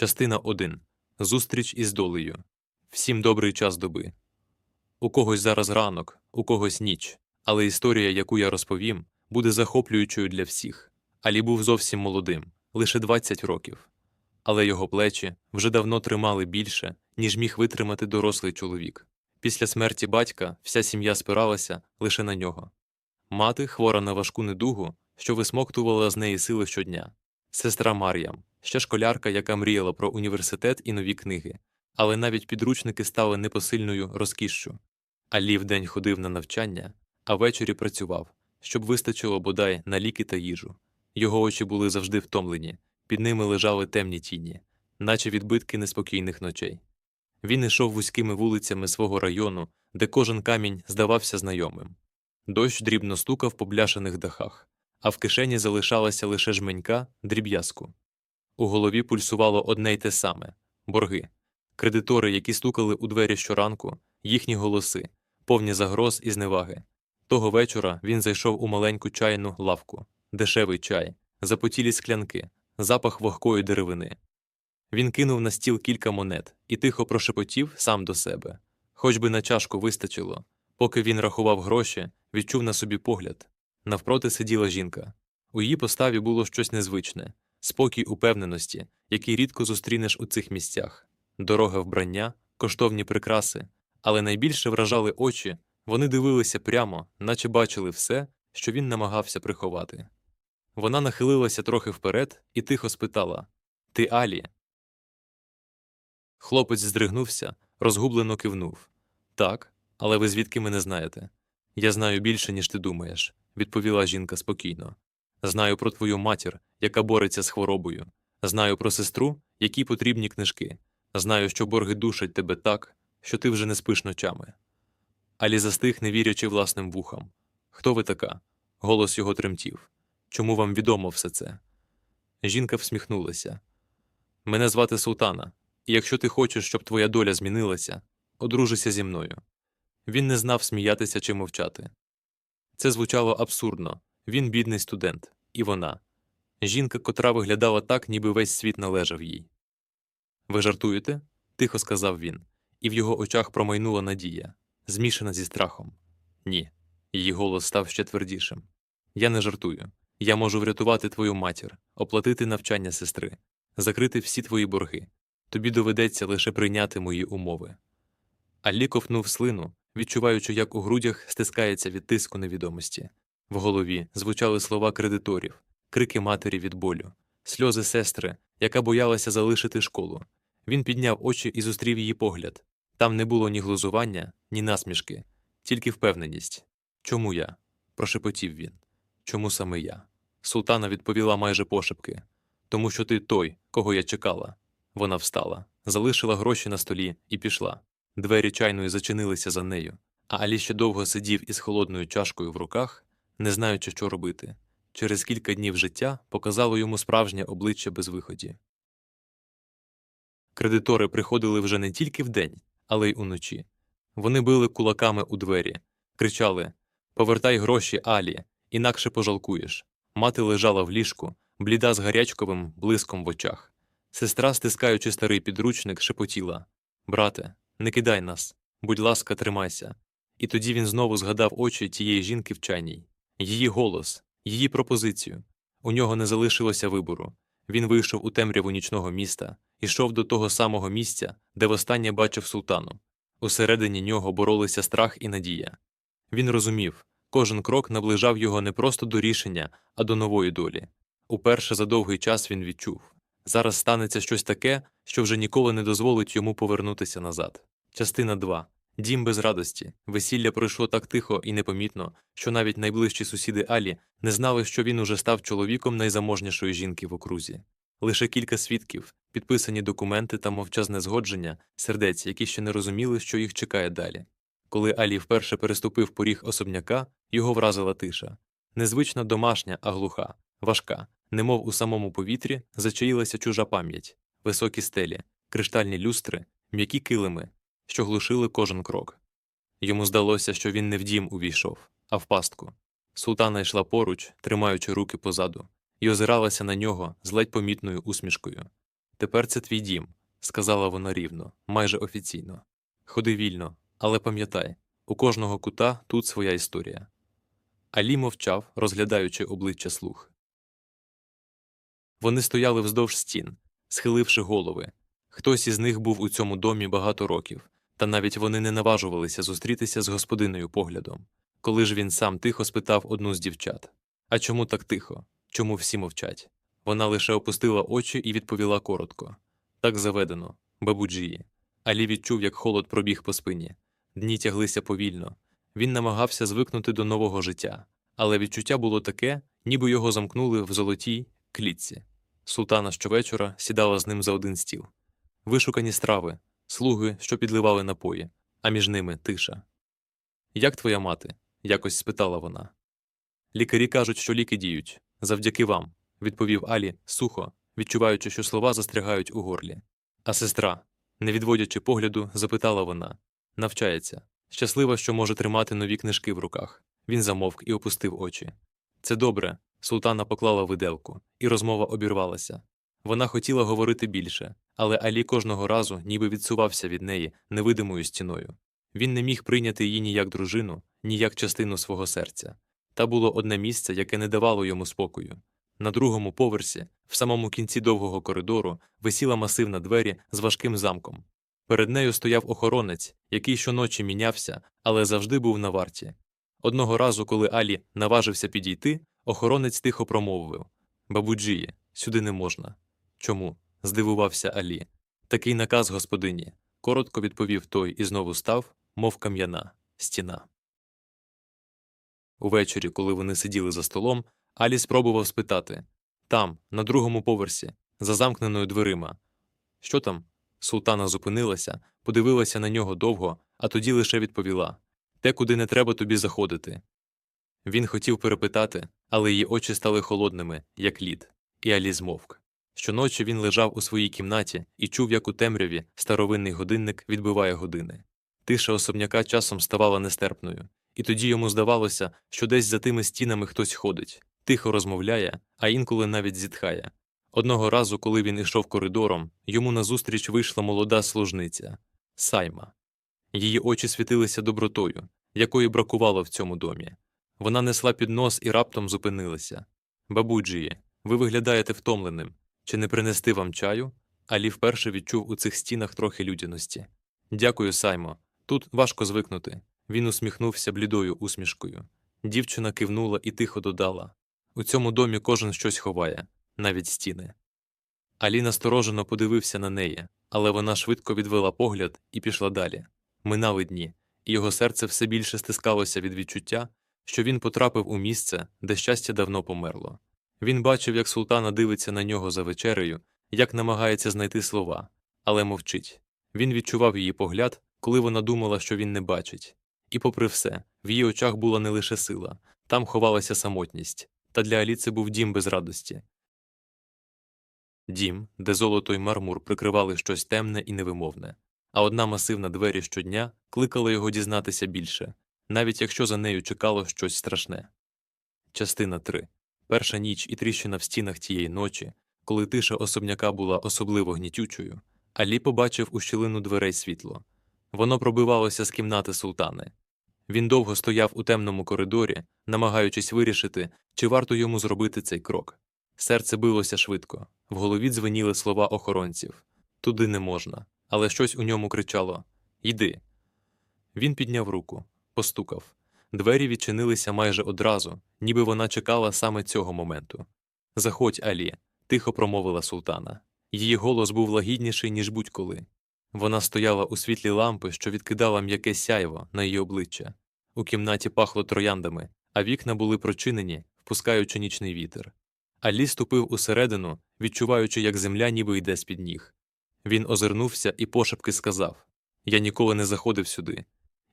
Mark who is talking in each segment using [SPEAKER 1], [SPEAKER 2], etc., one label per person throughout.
[SPEAKER 1] Частина 1. Зустріч із долею. Всім добрий час доби. У когось зараз ранок, у когось ніч, але історія, яку я розповім, буде захоплюючою для всіх. Алі був зовсім молодим, лише 20 років. Але його плечі вже давно тримали більше, ніж міг витримати дорослий чоловік. Після смерті батька вся сім'я спиралася лише на нього. Мати, хвора на важку недугу, що висмоктувала з неї сили щодня, сестра Мар'ям, ще школярка, яка мріяла про університет і нові книги, але навіть підручники стали непосильною розкішшю. Алі вдень ходив на навчання, а ввечері працював, щоб вистачило бодай на ліки та їжу. Його очі були завжди втомлені, під ними лежали темні тіні, наче відбитки неспокійних ночей. Він йшов вузькими вулицями свого району, де кожен камінь здавався знайомим. Дощ дрібно стукав по бляшаних дахах, а в кишені залишалася лише жменька дріб'язку. У голові пульсувало одне й те саме борги, кредитори, які стукали у двері щоранку, їхні голоси, повні загроз і зневаги. Того вечора він зайшов у маленьку чайну лавку, дешевий чай, запотілі склянки, запах вогкої деревини. Він кинув на стіл кілька монет і тихо прошепотів сам до себе. Хоч би на чашку вистачило. Поки він рахував гроші, відчув на собі погляд. Навпроти сиділа жінка. У її поставі було щось незвичне спокій упевненості, який рідко зустрінеш у цих місцях, дорога вбрання, коштовні прикраси, але найбільше вражали очі, вони дивилися прямо, наче бачили все, що він намагався приховати. Вона нахилилася трохи вперед і тихо спитала Ти Алі? Хлопець здригнувся, розгублено кивнув. Так, але ви звідки мене знаєте? Я знаю більше, ніж ти думаєш, відповіла жінка спокійно. Знаю про твою матір, яка бореться з хворобою. Знаю про сестру, якій потрібні книжки. Знаю, що борги душать тебе так, що ти вже не спиш ночами. Алі застиг, не вірячи власним вухам. Хто ви така? Голос його тремтів. Чому вам відомо все це? Жінка всміхнулася. Мене звати Султана, і якщо ти хочеш, щоб твоя доля змінилася, одружися зі мною. Він не знав сміятися чи мовчати. Це звучало абсурдно він бідний студент, і вона жінка, котра виглядала так, ніби весь світ належав їй. Ви жартуєте? тихо сказав він, і в його очах промайнула надія, змішана зі страхом. Ні. Її голос став ще твердішим. Я не жартую. Я можу врятувати твою матір, оплатити навчання сестри, закрити всі твої борги. Тобі доведеться лише прийняти мої умови. Аллі ковтнув слину, відчуваючи, як у грудях стискається від тиску невідомості. В голові звучали слова кредиторів, крики матері від болю, сльози сестри, яка боялася залишити школу. Він підняв очі і зустрів її погляд. Там не було ні глузування, ні насмішки, тільки впевненість. Чому я? прошепотів він. Чому саме я? Султана відповіла майже пошепки. Тому що ти той, кого я чекала. Вона встала, залишила гроші на столі і пішла. Двері чайної зачинилися за нею, а Алі ще довго сидів із холодною чашкою в руках, не знаючи, що робити. Через кілька днів життя показало йому справжнє обличчя без виході. Кредитори приходили вже не тільки вдень, але й уночі. Вони били кулаками у двері, кричали Повертай гроші, Алі, інакше пожалкуєш. Мати лежала в ліжку, бліда з гарячковим блиском в очах. Сестра, стискаючи старий підручник, шепотіла Брате, не кидай нас, будь ласка, тримайся. І тоді він знову згадав очі тієї жінки в чайній, її голос, її пропозицію. У нього не залишилося вибору. Він вийшов у темряву нічного міста, ішов до того самого місця, де востаннє бачив султану. Усередині нього боролися страх і надія. Він розумів, кожен крок наближав його не просто до рішення, а до нової долі. Уперше за довгий час він відчув зараз станеться щось таке, що вже ніколи не дозволить йому повернутися назад. Частина 2. Дім без радості. Весілля пройшло так тихо і непомітно, що навіть найближчі сусіди Алі не знали, що він уже став чоловіком найзаможнішої жінки в окрузі. Лише кілька свідків, підписані документи та мовчазне згодження, сердець, які ще не розуміли, що їх чекає далі. Коли Алі вперше переступив поріг особняка, його вразила тиша. Незвична домашня, а глуха, важка, немов у самому повітрі зачаїлася чужа пам'ять, високі стелі, криштальні люстри, м'які килими, що глушили кожен крок. Йому здалося, що він не в дім увійшов, а в пастку. Султана йшла поруч, тримаючи руки позаду, і озиралася на нього з ледь помітною усмішкою. Тепер це твій дім, сказала вона рівно, майже офіційно. Ходи вільно, але пам'ятай, у кожного кута тут своя історія. Алі мовчав, розглядаючи обличчя слуг. Вони стояли вздовж стін, схиливши голови. Хтось із них був у цьому домі багато років, та навіть вони не наважувалися зустрітися з господиною поглядом. Коли ж він сам тихо спитав одну з дівчат А чому так тихо? Чому всі мовчать? Вона лише опустила очі і відповіла коротко так заведено, бабуджії. Алі відчув, як холод пробіг по спині. Дні тяглися повільно. Він намагався звикнути до нового життя, але відчуття було таке, ніби його замкнули в золотій клітці. Султана щовечора сідала з ним за один стіл. Вишукані страви, слуги, що підливали напої, а між ними тиша. Як твоя мати? якось спитала вона. Лікарі кажуть, що ліки діють. Завдяки вам, відповів Алі сухо, відчуваючи, що слова застрягають у горлі. А сестра, не відводячи погляду, запитала вона навчається. Щаслива, що може тримати нові книжки в руках. Він замовк і опустив очі. Це добре. Султана поклала виделку, і розмова обірвалася. Вона хотіла говорити більше, але Алі кожного разу ніби відсувався від неї невидимою стіною. Він не міг прийняти її ні як дружину, ні як частину свого серця. Та було одне місце, яке не давало йому спокою. На другому поверсі, в самому кінці довгого коридору, висіла масивна двері з важким замком. Перед нею стояв охоронець, який щоночі мінявся, але завжди був на варті. Одного разу, коли Алі наважився підійти, охоронець тихо промовив Бабуджіє, сюди не можна. Чому? здивувався Алі. Такий наказ господині. Коротко відповів той і знову став, мов кам'яна, стіна. Увечері, коли вони сиділи за столом, Алі спробував спитати там, на другому поверсі, за замкненою дверима. Що там? Султана зупинилася, подивилася на нього довго, а тоді лише відповіла те, куди не треба тобі заходити. Він хотів перепитати, але її очі стали холодними, як лід, і Алі змовк. Щоночі він лежав у своїй кімнаті і чув, як у темряві старовинний годинник відбиває години. Тиша особняка часом ставала нестерпною, і тоді йому здавалося, що десь за тими стінами хтось ходить, тихо розмовляє, а інколи навіть зітхає. Одного разу, коли він ішов коридором, йому назустріч вийшла молода служниця Сайма. Її очі світилися добротою, якої бракувало в цьому домі. Вона несла піднос і раптом зупинилася. Бабуджії, ви виглядаєте втомленим. Чи не принести вам чаю? Алі вперше відчув у цих стінах трохи людяності. Дякую, Саймо. Тут важко звикнути. Він усміхнувся блідою усмішкою. Дівчина кивнула і тихо додала у цьому домі кожен щось ховає, навіть стіни. Алі насторожено подивився на неї, але вона швидко відвела погляд і пішла далі. Минали дні, і його серце все більше стискалося від відчуття, що він потрапив у місце, де щастя давно померло. Він бачив, як султана дивиться на нього за вечерею, як намагається знайти слова, але мовчить. Він відчував її погляд, коли вона думала, що він не бачить. І, попри все, в її очах була не лише сила, там ховалася самотність, та для Алі це був дім без радості. Дім, де золото й мармур прикривали щось темне і невимовне, а одна масивна двері щодня кликала його дізнатися більше, навіть якщо за нею чекало щось страшне. Частина 3. Перша ніч і тріщина в стінах тієї ночі, коли тиша особняка була особливо гнітючою, Алі побачив у щілину дверей світло. Воно пробивалося з кімнати султани. Він довго стояв у темному коридорі, намагаючись вирішити, чи варто йому зробити цей крок. Серце билося швидко, в голові дзвеніли слова охоронців туди не можна, але щось у ньому кричало Йди. Він підняв руку, постукав. Двері відчинилися майже одразу, ніби вона чекала саме цього моменту. Заходь, Алі, тихо промовила султана. Її голос був лагідніший, ніж будь-коли. Вона стояла у світлі лампи, що відкидала м'яке сяйво на її обличчя. У кімнаті пахло трояндами, а вікна були прочинені, впускаючи нічний вітер. Алі ступив усередину, відчуваючи, як земля ніби йде з під ніг. Він озирнувся і пошепки сказав Я ніколи не заходив сюди,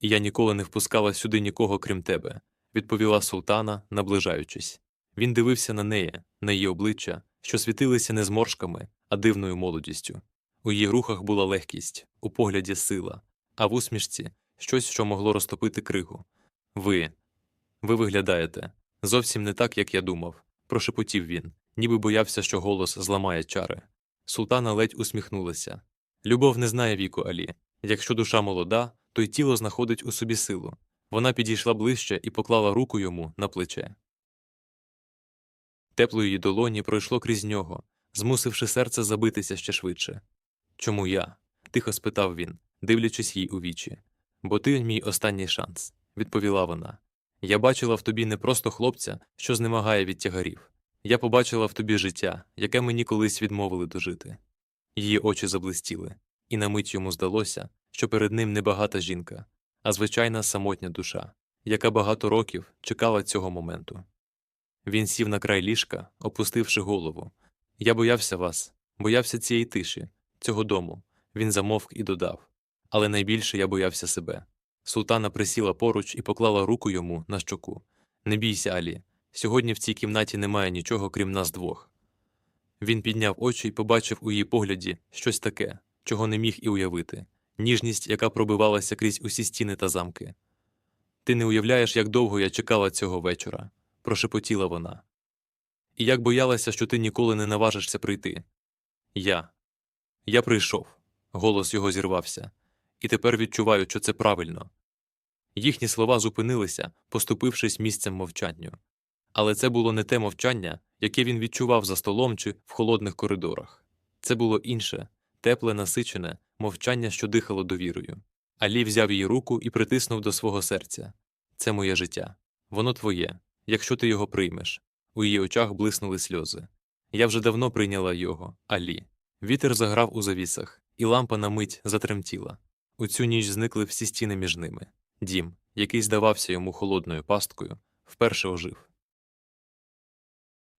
[SPEAKER 1] я ніколи не впускала сюди нікого, крім тебе, відповіла султана, наближаючись. Він дивився на неї, на її обличчя, що світилися не зморшками, а дивною молодістю. У її рухах була легкість, у погляді сила, а в усмішці щось, що могло розтопити кригу. Ви. Ви виглядаєте зовсім не так, як я думав, прошепотів він, ніби боявся, що голос зламає чари. Султана ледь усміхнулася. Любов не знає віку Алі. Якщо душа молода, то й тіло знаходить у собі силу. Вона підійшла ближче і поклала руку йому на плече. Тепло її долоні пройшло крізь нього, змусивши серце забитися ще швидше. Чому я? тихо спитав він, дивлячись їй у вічі. Бо ти мій останній шанс, відповіла вона. Я бачила в тобі не просто хлопця, що знемагає від тягарів. Я побачила в тобі життя, яке мені колись відмовили дожити. Її очі заблистіли, і на мить йому здалося, що перед ним не багата жінка, а звичайна самотня душа, яка багато років чекала цього моменту. Він сів на край ліжка, опустивши голову. Я боявся вас, боявся цієї тиші, цього дому. Він замовк і додав. Але найбільше я боявся себе. Султана присіла поруч і поклала руку йому на щоку. Не бійся, Алі. Сьогодні в цій кімнаті немає нічого, крім нас двох. Він підняв очі і побачив у її погляді щось таке, чого не міг і уявити ніжність, яка пробивалася крізь усі стіни та замки. Ти не уявляєш, як довго я чекала цього вечора, прошепотіла вона. І як боялася, що ти ніколи не наважишся прийти. Я. Я прийшов. Голос його зірвався, і тепер відчуваю, що це правильно. Їхні слова зупинилися, поступившись місцем мовчанню. Але це було не те мовчання, яке він відчував за столом чи в холодних коридорах. Це було інше, тепле, насичене, мовчання, що дихало довірою. Алі взяв її руку і притиснув до свого серця. Це моє життя. Воно твоє, якщо ти його приймеш. У її очах блиснули сльози. Я вже давно прийняла його, Алі. Вітер заграв у завісах, і лампа на мить затремтіла. У цю ніч зникли всі стіни між ними. Дім, який здавався йому холодною пасткою, вперше ожив.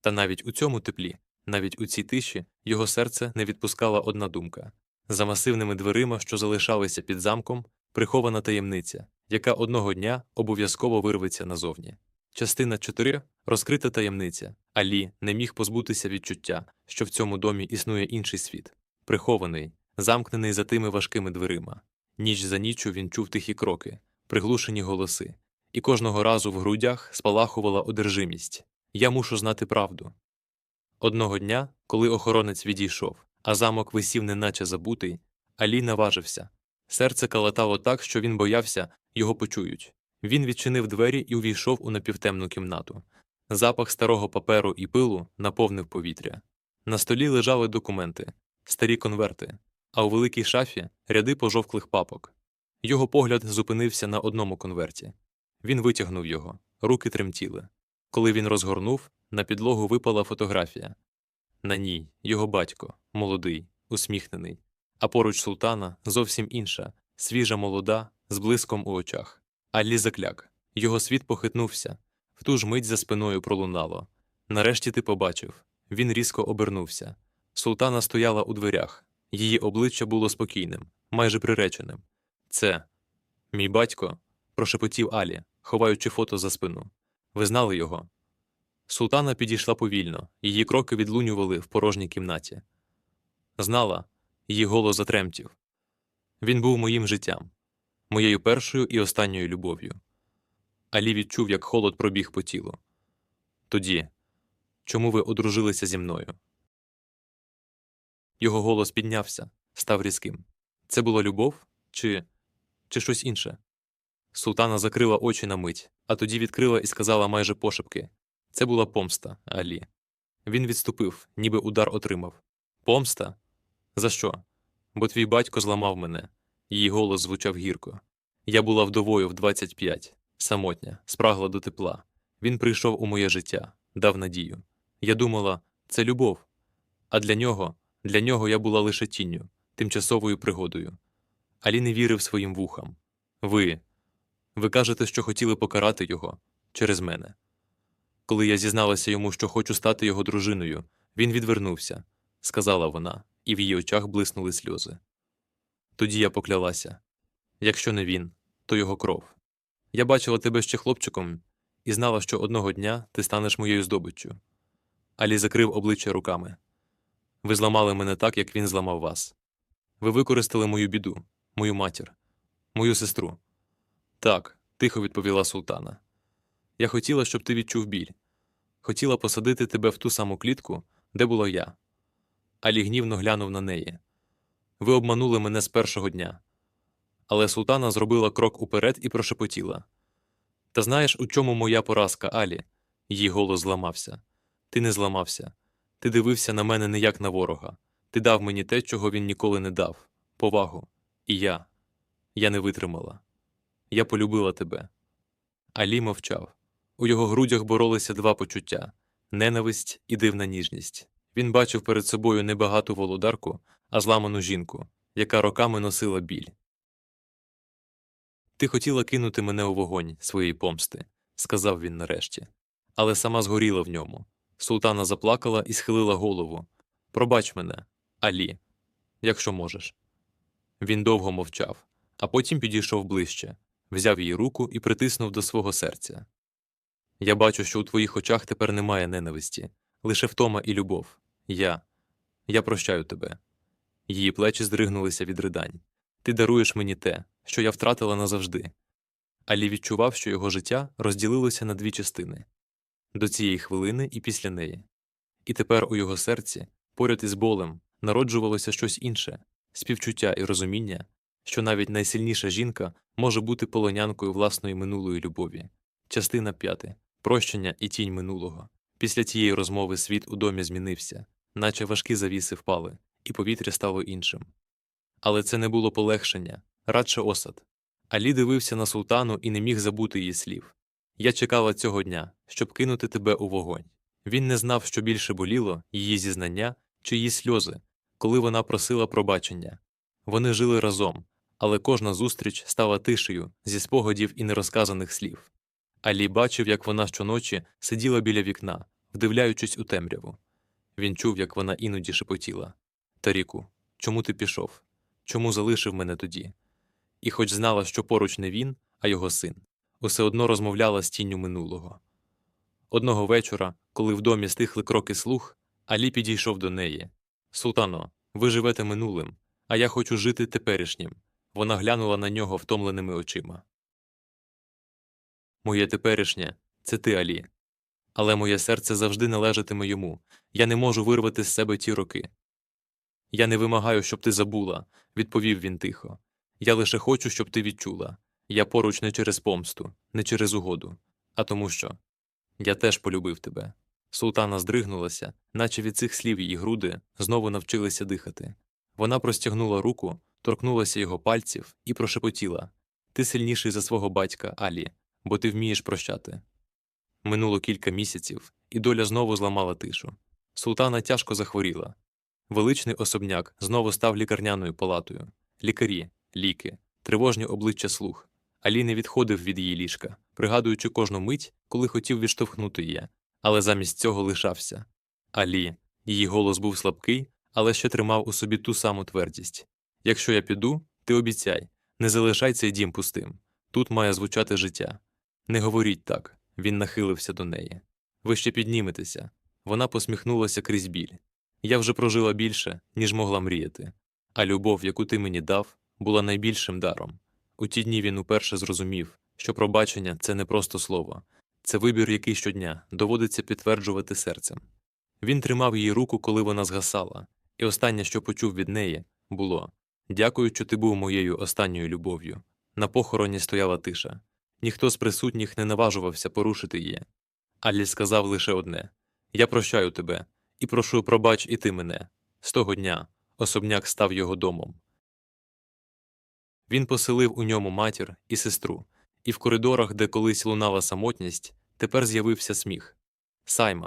[SPEAKER 1] Та навіть у цьому теплі, навіть у цій тиші, його серце не відпускала одна думка за масивними дверима, що залишалися під замком, прихована таємниця, яка одного дня обов'язково вирветься назовні. Частина 4 розкрита таємниця. Алі не міг позбутися відчуття, що в цьому домі існує інший світ, прихований, замкнений за тими важкими дверима. Ніч за ніччю він чув тихі кроки, приглушені голоси, і кожного разу в грудях спалахувала одержимість я мушу знати правду. Одного дня, коли охоронець відійшов, а замок висів неначе забутий, Алі наважився. Серце калатало так, що він боявся, його почують. Він відчинив двері і увійшов у напівтемну кімнату. Запах старого паперу і пилу наповнив повітря. На столі лежали документи, старі конверти, а у великій шафі ряди пожовклих папок. Його погляд зупинився на одному конверті. Він витягнув його, руки тремтіли. Коли він розгорнув, на підлогу випала фотографія. На ній його батько, молодий, усміхнений, а поруч султана зовсім інша, свіжа молода, з блиском у очах. Алі закляк. Його світ похитнувся. В ту ж мить за спиною пролунало. Нарешті ти побачив. Він різко обернувся. Султана стояла у дверях. Її обличчя було спокійним, майже приреченим. Це мій батько, прошепотів Алі, ховаючи фото за спину. Ви знали його? Султана підійшла повільно, її кроки відлунювали в порожній кімнаті. Знала, її голос затремтів. Він був моїм життям, моєю першою і останньою любов'ю. Алі відчув, як холод пробіг по тілу. Тоді, чому ви одружилися зі мною? Його голос піднявся, став різким. Це була любов чи, чи щось інше? Султана закрила очі на мить, а тоді відкрила і сказала майже пошепки це була помста, Алі. Він відступив, ніби удар отримав. Помста? За що? Бо твій батько зламав мене. Її голос звучав гірко. Я була вдовою в 25, самотня, спрагла до тепла. Він прийшов у моє життя, дав надію. Я думала, це любов. А для нього, для нього я була лише тінню, тимчасовою пригодою. Алі не вірив своїм вухам. Ви. Ви кажете, що хотіли покарати його через мене. Коли я зізналася йому, що хочу стати його дружиною, він відвернувся, сказала вона, і в її очах блиснули сльози. Тоді я поклялася якщо не він, то його кров. Я бачила тебе ще хлопчиком і знала, що одного дня ти станеш моєю здобиччю. Алі закрив обличчя руками. Ви зламали мене так, як він зламав вас. Ви використали мою біду, мою матір, мою сестру. Так, тихо відповіла султана. Я хотіла, щоб ти відчув біль. Хотіла посадити тебе в ту саму клітку, де була я. Алі гнівно глянув на неї. Ви обманули мене з першого дня. Але султана зробила крок уперед і прошепотіла. Та знаєш, у чому моя поразка, Алі? Її голос зламався. Ти не зламався. Ти дивився на мене не як на ворога. Ти дав мені те, чого він ніколи не дав повагу. І я. Я не витримала. Я полюбила тебе. Алі мовчав. У його грудях боролися два почуття ненависть і дивна ніжність. Він бачив перед собою не багату володарку, а зламану жінку, яка роками носила біль. Ти хотіла кинути мене у вогонь своєї помсти, сказав він нарешті, але сама згоріла в ньому. Султана заплакала і схилила голову. Пробач мене, Алі, якщо можеш. Він довго мовчав, а потім підійшов ближче, взяв її руку і притиснув до свого серця. Я бачу, що у твоїх очах тепер немає ненависті, лише втома і любов. Я. Я прощаю тебе. Її плечі здригнулися від ридань. Ти даруєш мені те, що я втратила назавжди. Алі відчував, що його життя розділилося на дві частини до цієї хвилини і після неї. І тепер у його серці, поряд із болем, народжувалося щось інше співчуття і розуміння, що навіть найсильніша жінка може бути полонянкою власної минулої любові. Частина п'яти прощення і тінь минулого. Після цієї розмови світ у домі змінився, наче важкі завіси впали, і повітря стало іншим. Але це не було полегшення, радше осад. Алі дивився на султану і не міг забути її слів. Я чекала цього дня, щоб кинути тебе у вогонь. Він не знав, що більше боліло її зізнання чи її сльози, коли вона просила пробачення. Вони жили разом, але кожна зустріч стала тишею зі спогадів і нерозказаних слів. Алі бачив, як вона щоночі сиділа біля вікна, вдивляючись у темряву. Він чув, як вона іноді шепотіла Таріку, чому ти пішов? Чому залишив мене тоді? І хоч знала, що поруч не він, а його син, усе одно розмовляла з тінню минулого. Одного вечора, коли в домі стихли кроки слух, Алі підійшов до неї. Султано, ви живете минулим, а я хочу жити теперішнім. Вона глянула на нього втомленими очима. Моє теперішнє це ти, Алі. Але моє серце завжди належатиме йому. Я не можу вирвати з себе ті роки. Я не вимагаю, щоб ти забула, відповів він тихо. Я лише хочу, щоб ти відчула. Я поруч не через помсту, не через угоду, а тому що я теж полюбив тебе. Султана здригнулася, наче від цих слів її груди знову навчилися дихати. Вона простягнула руку, торкнулася його пальців і прошепотіла Ти сильніший за свого батька, Алі, бо ти вмієш прощати. Минуло кілька місяців, і доля знову зламала тишу. Султана тяжко захворіла. Величний особняк знову став лікарняною палатою. Лікарі, ліки, тривожні обличчя слух. Алі не відходив від її ліжка, пригадуючи кожну мить, коли хотів відштовхнути її, але замість цього лишався. Алі, її голос був слабкий, але ще тримав у собі ту саму твердість. Якщо я піду, ти обіцяй, не залишай цей дім пустим. Тут має звучати життя. Не говоріть так, він нахилився до неї. Ви ще підніметеся. Вона посміхнулася крізь біль. Я вже прожила більше, ніж могла мріяти. А любов, яку ти мені дав, була найбільшим даром. У ті дні він уперше зрозумів, що пробачення це не просто слово, це вибір, який щодня доводиться підтверджувати серцем. Він тримав її руку, коли вона згасала, і останнє, що почув від неї, було Дякую, що ти був моєю останньою любов'ю. На похороні стояла тиша. Ніхто з присутніх не наважувався порушити її. Аллі сказав лише одне Я прощаю тебе і прошу пробач і ти мене. З того дня особняк став його домом. Він поселив у ньому матір і сестру, і в коридорах, де колись лунала самотність, тепер з'явився сміх. Сайма,